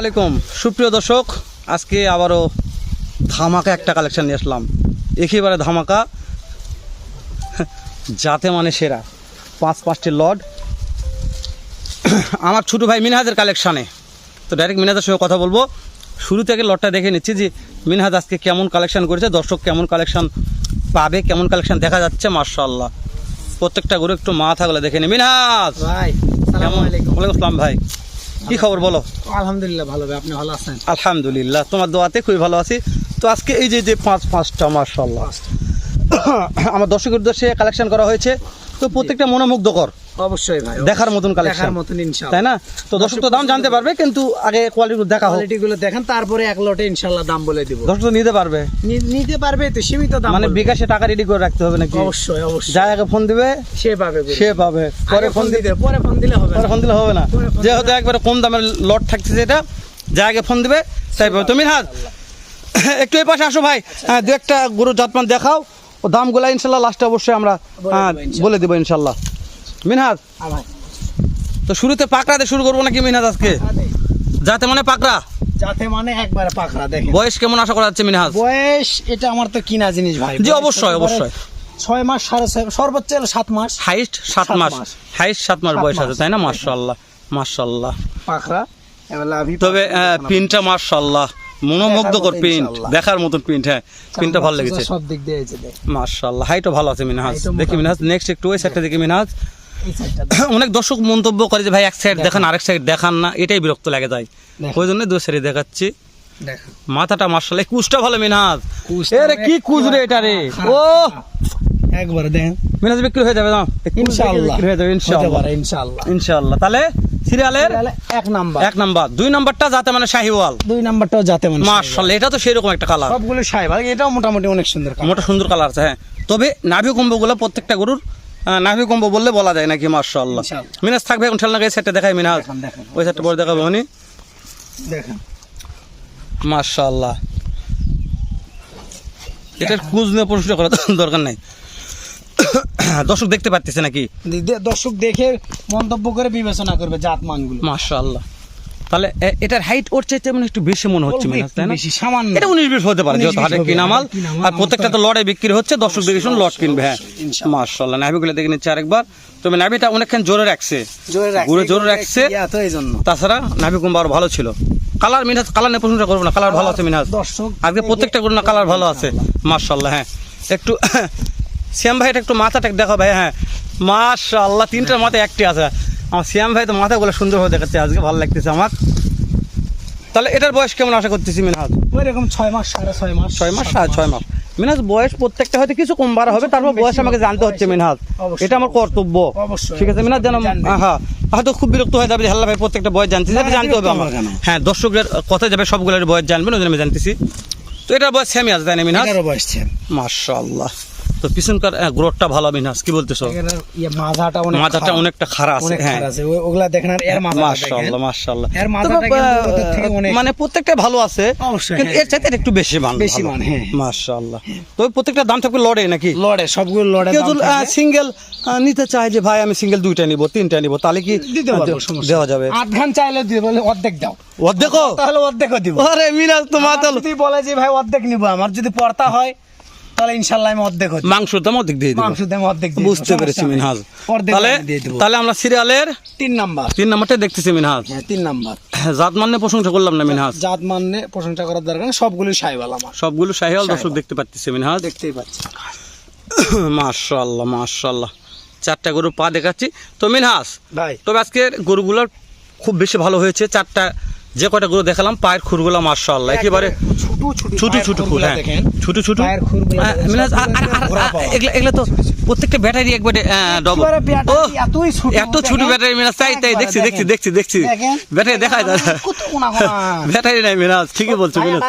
আলাইকুম। সুপ্রিয় দর্শক আজকে আবারও ধামাকা একটা কালেকশন নিয়ে আসলাম। একেবারে ধামাকা যাতে মানে সেরা পাঁচ পাঁচটি লড আমার ছোটো ভাই মিনহাজের কালেকশানে তো ডাইরেক্ট মিনহাজের সঙ্গে কথা বলব। শুরু থেকে লটটা দেখে নিচ্ছি যে মিনহাজ আজকে কেমন কালেকশন করেছে দর্শক কেমন কালেকশন পাবে কেমন কালেকশন দেখা যাচ্ছে মার্শাল্লাহ প্রত্যেকটা গরু একটু মা থাকলে দেখে নি। মিনহাজ! ভাই ওয়ালাইকুম আসসালাম ভাই। কি খবর বলো? আলহামদুলিল্লাহ ভালো আপনি ভালো আছেন? আলহামদুলিল্লাহ তোমার দোয়াতে খুবই ভালো আছি। তো আজকে এই যে যে পাঁচ পাঁচটা মার্শাল্লাহ আমার দর্শকের উদ্দেশ্যে কালেকশন করা হয়েছে। তো প্রত্যেকটা মনোমুগ্ধকর। অবশ্যই ভাই দেখার মতন কালেকশন দেখার মতন ইনশাআল্লাহ তাই না? তো দর্শক তো দাম জানতে পারবে কিন্তু আগে দেখা হোক। কোয়ালিটি দেখেন তারপরে এক লটে ইনশাআল্লাহ দাম বলে দিব। দর্শক তো নিতে পারবে। নিতে পারবে তো সীমিত দাম মানে বিকাশে টাকা রেডি করে রাখতে হবে নাকি? অবশ্যই অবশ্যই। যাই আগে ফোন দিবে সে পাবে সে পাবে। পরে ফোন দিতে পরে ফোন দিলে হবে পরে ফোন দিলে হবে না। যেহেতু একবারে কম দামের লট থাকতেছে এটা যা আগে ফোন দিবে তাই পাবে। তুমি হাত একটু এই পাশে আসো ভাই। হ্যাঁ দু একটা গরু জাতমান দেখাও। ও দামগুলা ইনশাল্লাহ লাস্টে অবশ্যই আমরা বলে হ্যাঁ, দেবো ইনশাল্লাহ। মিনহাজ? তো শুরুতে পাকড়াতে শুরু করব নাকি মিনহাজ আজকে? যাতে মানে পাকড়া? যাতে মানে একবারে পাকড়া দেখেন। বয়স কেমন আশা করা যাচ্ছে মিনহাজ? বয়স এটা আমার তো কিনা জিনিস ভাই। জি, অবশ্যই, অবশ্যই। ছয় মাস সাড়ে ছয় সর্বোচ্চ হলো সাত মাস। হাইস্ট সাত মাস। হাইস্ট সাত মাস বয়স আছে তাই না? মার্শাল্লাহ মার্শাল্লাহ পাকড়া তবে পিনটা মার্শাল্লাহ মনোমুগ্ধকর প্রিন্ট। দেখার মতন প্রিন্ট হ্যাঁ। প্রিন্টটা ভালো লেগেছে। সব দিক দিয়ে মার্শাল্লাহ হাইটও ভালো আছে মিনহাজ। দেখি মিনহাজ নেক্সট একটু ওই সাইডটা দেখি মিনহাজ। অনেক দর্শক মন্তব্য করে যে ভাই এক সাইড দেখান। আরেক সাইড দেখান না। এটাই বিরক্ত লাগে যায় ওই জন্য দু সাইডে দেখাচ্ছি। মাথাটা মার্শাল্লাহ এই কুচটা ভালো মিনহাজ কি কুচ রে এটা রে? ও! একবারে দেখেন মিনহাজ বিক্রি হয়ে যাবে না ইনশাআল্লাহ বিক্রি হয়ে যাবে ইনশাআল্লাহ। ইনশাআল্লাহ। ইনশাআল্লাহ। তাহলে সিরিয়ালের এক নাম্বার। এক নাম্বার। দুই নাম্বারটা যাতে মানে শাহিওয়াল। দুই নাম্বারটাও যাতে মানে মার্শাল্লাহ এটা তো সেরকম একটা কালার সবগুলো সাহেব এটাও মোটামুটি অনেক সুন্দর colour। মোটা সুন্দর কালার আছে হ্যাঁ। তবে নাভি কম্বগুলো প্রত্যেকটা গরুর নাভি কম্বো বললে বলা যায় নাকি মার্শাল্লাহ। মিনাজ থাকবে এখন ঠেলনা এই সেটটা দেখাই মিনাজ। ওই সেটটা পরে দেখাবো উনি দেখেন। মার্শাল্লাহ এটার খোঁজ নিয়ে প্রশ্ন করা দরকার নাই। দর্শক দেখতে পারতেছে নাকি? দর্শক দেখে মন্তব্য করে বিবেচনা করবে জাত মানগুলো। মার্শাল্লাহ তাহলে এটার হাইট ওর চাইতে মানে একটু বেশি মনে হচ্ছে অল্প মিনাজ একটু তাই না? বেশি, সামান্য। এটা উনিশ বিশ হতে পারে 19 যেহেতু হাটে কিনা মাল। আর প্রত্যেকটা তো লড়াই বিক্রি হচ্ছে দর্শক দেখে লট কিনবে হ্যাঁ। মার্শাল্লাহ নাভিগুলো দেখে নিচ্ছে আরেকবার তবে নাভিটা অনেকখান জোরে রাখছে। জোরে রাখছে গুড়ে জোরে রাখছে। এই জন্য। তাছাড়া নাভি কুম্ভ আরও ভালো ছিল। কালার মিনহাজ কালার নিয়ে প্রশংসা করব না কালার ভালো আছে মিনহাজ দর্শক আজকে প্রত্যেকটা গরু না কালার ভালো আছে মার্শাল্লাহ হ্যাঁ। একটু শ্যাম ভাই একটু মাথাটা দেখো ভাই হ্যাঁ। মার্শাল্লাহ তিনটার মাথায় একটি আছে। আমার শ্যাম ভাই তো মাথাগুলো সুন্দর হয়ে দেখাচ্ছে আজকে ভালো লাগতেছে আমার। তাহলে এটার বয়স কেমন আশা করতেছি মিনহাজ ওই রকম ছয় মাস সাড়ে ছয় মাস ছয় মাস সাড়ে ছয় মাস। মিনহাজ বয়স প্রত্যেকটা হয়তো কিছু কম বাড়া হবে তারপর বয়স আমাকে জানতে হচ্ছে মিনহাজ অবশ্যই। এটা আমার কর্তব্য। অবশ্যই। ঠিক আছে মিনহাজ যেন জানবে। হ্যাঁ হয়তো খুব বিরক্ত হয়ে যাবে যে হাল্লা ভাই প্রত্যেকটা বয়স জানতে না, জানতে হবে বিরক্ত আমার। হব কেন? হ্যাঁ দর্শকদের কথা যাবে সবগুলোর বয়স জানবেন ওই জন্য আমি জানতেছি। তো এটার বয়স সেমি আছে তাই না মিনহাজ এগারো বয়স ছেলে। মাশাআল্লাহ। তো পিছনকার গ্রোথটা ভালো কি বলতেছো? ইয়ে মাথাটা অনেক মাথাটা অনেকটা আছে হ্যাঁ। ওগুলা দেখেন আর এর মাশাআল্লাহ মাশাআল্লাহ। এর মাথাটা কিন্তু থেকে অনেক- মানে প্রত্যেকটা ভালো আছে কিন্তু হ্যাঁ। এর চাইতে একটু বেশি মান বেশি মান, হ্যাঁ। মাশাআল্লাহ। তবে প্রত্যেকটা দাম থাকবে লড়ে নাকি? লড়ে সবগুলো লড়ে কেউ। সিঙ্গেল নিতে চাই যে ভাই আমি সিঙ্গেল দুইটা নিব তিনটা নিব তাহলে কি দিতে পারব, সমস্যা দেওয়া যাবে? চাইলে দিয়ে বলে অর্ধেক দাও। অর্ধেকও? তাহলে অর্ধেকও দিব। আরে তো মাতাল যদি বলে যে ভাই অর্ধেক নিব আমার যদি পর্তা হয় তাহলে ইনশাল্লাহ আমি অর্ধেক দাম অর্ধেক দিয়ে দাম অর্ধেক বুঝতে পেরেছি মিনহাজ। তাহলে তাহলে আমরা সিরিয়ালের তিন নাম্বার। তিন নাম্বারটা দেখতেছি মিনহাজ। হ্যাঁ তিন নাম্বার। জাত প্রশংসা করলাম না মিনহাজ? জাত মানে প্রশংসা করার দরকার নেই, সবগুলো সাইবাল আমার। সবগুলো শাহিওয়াল দর্শক দেখতে পাচ্ছি মিনহাজ। দেখতেই পাচ্ছি। মাশাল্লাহ মাশাল্লাহ চারটা গরু পা দেখাচ্ছি। তো মিনহাস ভাই। তবে আজকের গরুগুলোর খুব বেশি ভালো হয়েছে। চারটা যে কয়টা গরু দেখালাম পায়ের খুরগুলো মাশাল্লাহ একেবারে ছোট ছোট খুর হ্যাঁ ছোট ছোট। হ্যাঁ। এগুলা তো প্রত্যেকটা ব্যাটারি একবারে ডবল এত ছোট ব্যাটারি। মিনাজ তাই তাই দেখছি দেখছি দেখছি দেখছি। ব্যাটারি দেখায় দাদা। ব্যাটারি নাই মিনাজ ঠিকই বলছো মিনাজ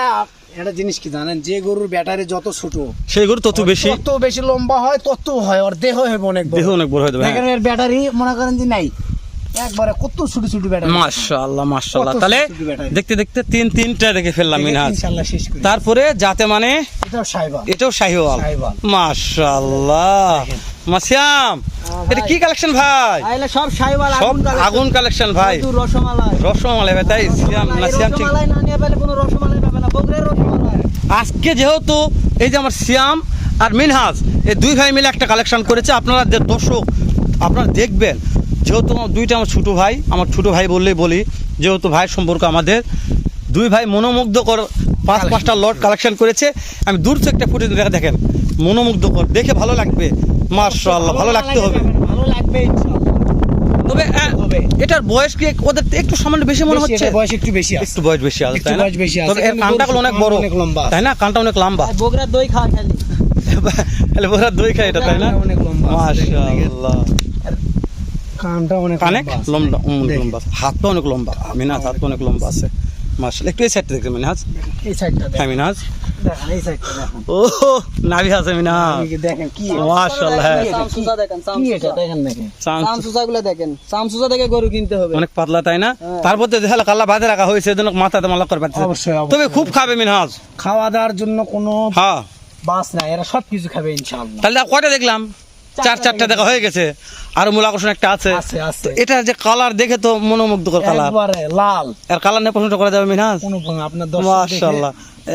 একটা জিনিস কি জানেন যে গরুর ব্যাটারি যত ছোট সেই গরু তত বেশি। তত বেশি লম্বা হয় তত হয় ওর দেহ হবে অনেক বড়। দেহ অনেক বড় হয়ে যাবে দেখেন এর ব্যাটারি মনে করেন যে নাই। একবারে কত ছোট ছোট মাশাআল্লাহ মাশাআল্লাহ। তাহলে দেখতে দেখতে তিন তিনটা দেখে ফেললাম মিনহাজ ইনশাআল্লাহ শেষ করি। তারপরে যাতে মানে এটাও সাইবা এটাও। মাশাআল্লাহ। মা শ্যাম এটা কি কালেকশন ভাই? আইলে সব সাইওয়াল আগুন কালেকশন ভাই। রসমালাই। রসমালাই ভাই তাই শ্যাম না ঠিক রসমালাই না নিয়ে পেলে কোনো রসমালাই পাবে না। বগরের রসমালাই। আজকে যেহেতু এই যে আমার শ্যাম আর মিনহাজ এই দুই ভাই মিলে একটা কালেকশন করেছে। আপনারা যে দর্শক আপনারা দেখবেন যেহেতু আমার দুইটা আমার ছোটো ভাই আমার ছোটো ভাই বললেই বলি যেহেতু ভাই সম্পর্ক আমাদের দুই ভাই মনোমুগ্ধকর পাঁচ পাঁচটা লট কালেকশন করেছে। আমি দূর থেকে একটা ফুটেজ দেখা দেখেন মনোমুগ্ধকর দেখে ভালো লাগবে। মার্শাল্লাহ ভালো লাগতে হবে। ভালো লাগবে তবে। এটার বয়স কি ওদের একটু সামান্য বেশি মনে হচ্ছে? বয়স একটু বেশি আছে। একটু বয়স বেশি আছে তাই না। তবে এর কানটাগুলো অনেক বড় অনেক লম্বা। তাই না? কানটা অনেক লম্বা। আর বগরার দই খাওয়া খালি। তাহলে ওরা দই খায় এটা তাই না? অনেক লম্বা মাশাআল্লাহ। কানটা অনেক অনেক লম্বা আছে। অনেক লম্বা আছে। হাতটা অনেক লম্বা। মিনাজ হাত অনেক লম্বা আছে। মাশাআল্লাহ। একটু এই সাইডটা দেখবেন মিনাজ এই সাইডটা হ্যাঁ মিনাজ দেখেন, এই সাইডটা দেখেন। ও নাভি আছে মিনাজ দেখেন কি মাশাআল্লাহ। দেখেন সামসুসা দেখেন নাকি চান্স সামসুসা গুলো দেখেন। সামসুসা দেখে গরু কিনতে হবে। অনেক পাতলা তাই না? হ্যাঁ। তারপর তো বাঁধে রাখা হয়েছে এজন্য মাথাতে মালা করে পাচ্ছে। তবে খুব খাবে মিনহাজ খাওয়া দাওয়ার জন্য কোনো হ্যাঁ। বাস নাই এরা সব কিছু খাবে ইনশাআল্লাহ। তাহলে কয়টা দেখলাম? চার চারটা দেখা হয়ে গেছে। আর মূল আকর্ষণ একটা আছে। এটা যে কালার দেখে তো মনোমুগ্ধকর কালার লাল। আর কালার নিয়ে প্রশ্নটা করা যাবে মিনহাজ আপনার মাশাআল্লাহ।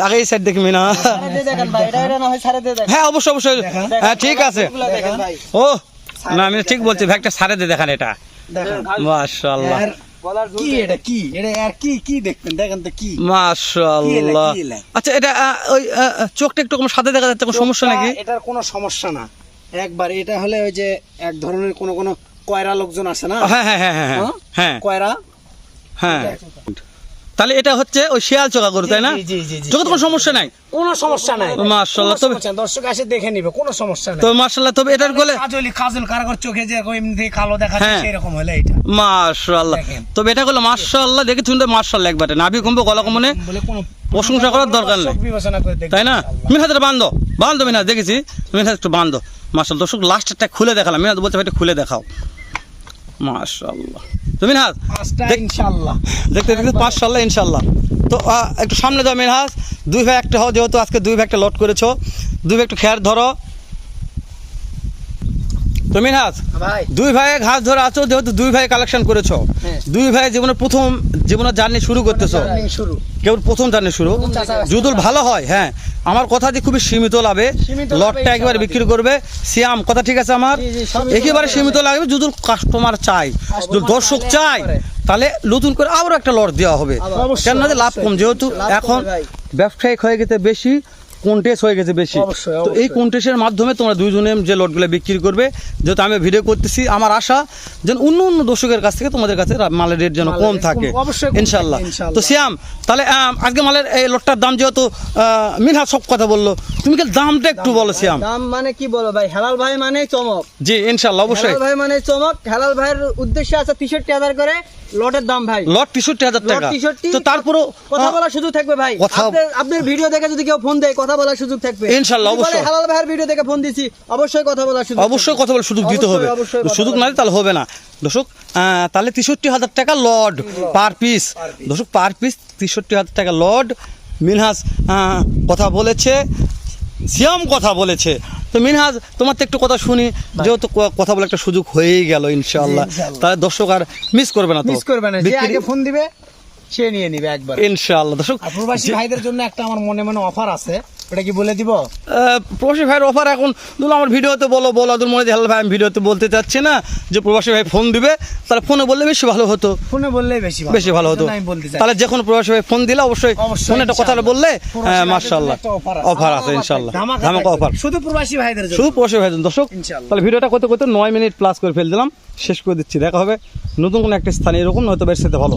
আগে এই সাইড দেখি মিনা না হয় অবশ্যই অবশ্যই। হ্যাঁ ঠিক আছে। ও না আমি ঠিক বলছি ভাই একটা সারে দিয়ে দেখান এটা। দেখেন। মাশাআল্লাহ। কি এটা কি? এটা আর কি কি দেখবেন? দেখেন তো কি। মাশাআল্লাহ। আচ্ছা এটা ওই চোখটা একটু সাদা দেখা যাচ্ছে কোনো সমস্যা নাকি? এটার কোনো সমস্যা না। একবার এটা হলে ওই যে এক ধরনের কোনো কোনো কয়রা লোকজন আছে না? হ্যাঁ হ্যাঁ হ্যাঁ হ্যাঁ হ্যাঁ? হ্যাঁ। কয়রা? হ্যাঁ। তাহলে এটা হচ্ছে ওই শিয়াল চোখা গরু তাই না। চোখে তো কোনো সমস্যা নাই? কোনো সমস্যা নাই। মাশাআল্লাহ, তবে- দর্শক এসে দেখে নিবে কোনো সমস্যা নাই। তো মাশাআল্লাহ তবে এটার গলে কাজলি কাজল কারাগর চোখে যে এমনি কালো দেখাচ্ছে হ্যাঁ। সেরকম হলে এটা। মাশাআল্লাহ। তবে এটা হলো মাশাআল্লাহ দেখে শুনতে মাশাআল্লাহ একবারে। নাভি কমবে গলা কমনে প্রশংসা করার দরকার নেই। তাই না? ইনশাআল্লাহ। মিনহাজের বান্ধ বান্ধ মিনা দেখেছি? মিনা একটু বান্ধব মাশাল দর্শক লাস্টেরটা খুলে দেখালাম। মিনহাজ বলছে ভাই একটু খুলে দেখাও। মাশাল্লাহ তো মিনহাজ ইনশাল্লাহ দেখ- দেখতে দেখতে পাঁচশাল্লাহ ইনশাল্লাহ তো একটু সামনে যাও মিনহাজ। দুই ভাই একটা হও যেহেতু আজকে দুই ভাই একটা লট করেছ। দুই ভাই একটু খেয়ার ধরো। তো মিনহাজ দুই ভাই ঘাস ধরে আছো যেহেতু দুই ভাই কালেকশন করেছ। হ্যাঁ। দুই ভাই জীবনের প্রথম জীবনের জার্নি শুরু করতেছো। কেবল প্রথম জার্নি শুরু? যদি ভালো হয় হ্যাঁ। আমার কথা দিয়ে খুবই সীমিত লাভে। লটটা একেবারে বিক্রি করবে। সিয়াম কথা ঠিক আছে আমার? একেবারে সীমিত লাগবে যদি কাস্টমার চাই। দর্শক চাই। তাহলে নতুন করে আবার একটা লট দেওয়া হবে। কেন যে লাভ কম যেহেতু এখন ব্যবসায়িক হয়ে গেছে বেশি। কন্টেস্ট হয়ে গেছে বেশি। তো এই। কন্টেস্টের মাধ্যমে তোমরা দুইজনে যে লটগুলো বিক্রি করবে যেহেতু আমি ভিডিও করতেছি আমার আশা যেন অন্য অন্য দর্শকের কাছ থেকে তোমাদের কাছে মালের রেট যেন কম থাকে। ইনশাল্লাহ তো শ্যাম তাহলে আজকে মালের এই লটটার দাম যেহেতু মিনহা সব কথা বলল তুমি কি দামটা একটু বলো শ্যাম। দাম মানে কি বলো ভাই? হেলাল ভাই মানে চমক। জি ইনশাল্লাহ অবশ্যই। হেলাল ভাই মানে চমক। হেলাল ভাইয়ের উদ্দেশ্যে আছে তেষট্টি হাজার করে লটের দাম ভাই। লট তেষট্টি হাজার টাকা। তো তারপরও কথা আহ, শুধু থাকবে ভাই। আপনার ভিডিও দেখে যদি কেউ ফোন দেয় কথা বলার সুযোগ থাকবে। বলে, অবশ্যই। হেলাল ভাইয়ের ভিডিও দেখে ফোন দিছি অবশ্যই কথা বলার সুযোগ অবশ্যই কথা বলে সুযোগ দিতে হবে। কথা সুযোগ না তাহলে হবে না। দর্শক তাহলে তেষট্টি হাজার টাকা লড পার পিস দর্শক পার পিস তেষট্টি হাজার টাকা লড মিনহাজ কথা বলেছে। সিয়াম কথা বলেছে। তো মিনহাজ তোমার তো একটু কথা শুনি। যেহেতু কথা বলে একটা সুযোগ হয়েই গেল ইনশাআল্লাহ। ইনশাআল্লাহ। তাহলে দর্শক আর মিস করবে না তো? মিস করবে না। যে আগে ফোন দিবে সে নিয়ে নিবে একবার। ইনশাআল্লাহ। দর্শক প্রবাসী ভাইদের জন্য একটা আমার মনে মনে অফার আছে ওটা কি বলে দিব? প্রবাসী ভাইয়ের অফার এখন ধরুন আমার ভিডিওতে বলো বলো মনে ভাই আমি ভিডিওতে বলতে চাচ্ছি না যে প্রবাসী ভাই ফোন দিবে তাহলে ফোনে বললে বেশি ভালো হতো। ফোনে বললেই বেশি বেশি ভালো হতো। তাহলে যে কোনো প্রবাসী ভাই ফোন দিলে অবশ্যই ফোনে একটা কথা বললে ভাইদের মার্শাল্লাহ। অফার আছে। ইনশাল্লাহ ধামাকা অফার শুধু প্রবাসী ভাইদের শুধু প্রবাসী ভাই দর্শক তাহলে ভিডিওটা করতে করতে নয় মিনিট প্লাস করে ফেল দিলাম। শেষ করে দিচ্ছি। দেখা হবে নতুন কোনো একটা স্থানে এরকম নয়তো বেশ সাথে ভালো।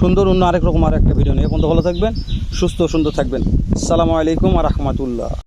সুন্দর অন্য আরেক রকম আর একটা ভিডিও নিয়ে বন্ধু ভালো থাকবেন, সুস্থ সুন্দর থাকবেন। সালামু আলাইকুম আর রহমতুল্লাহ।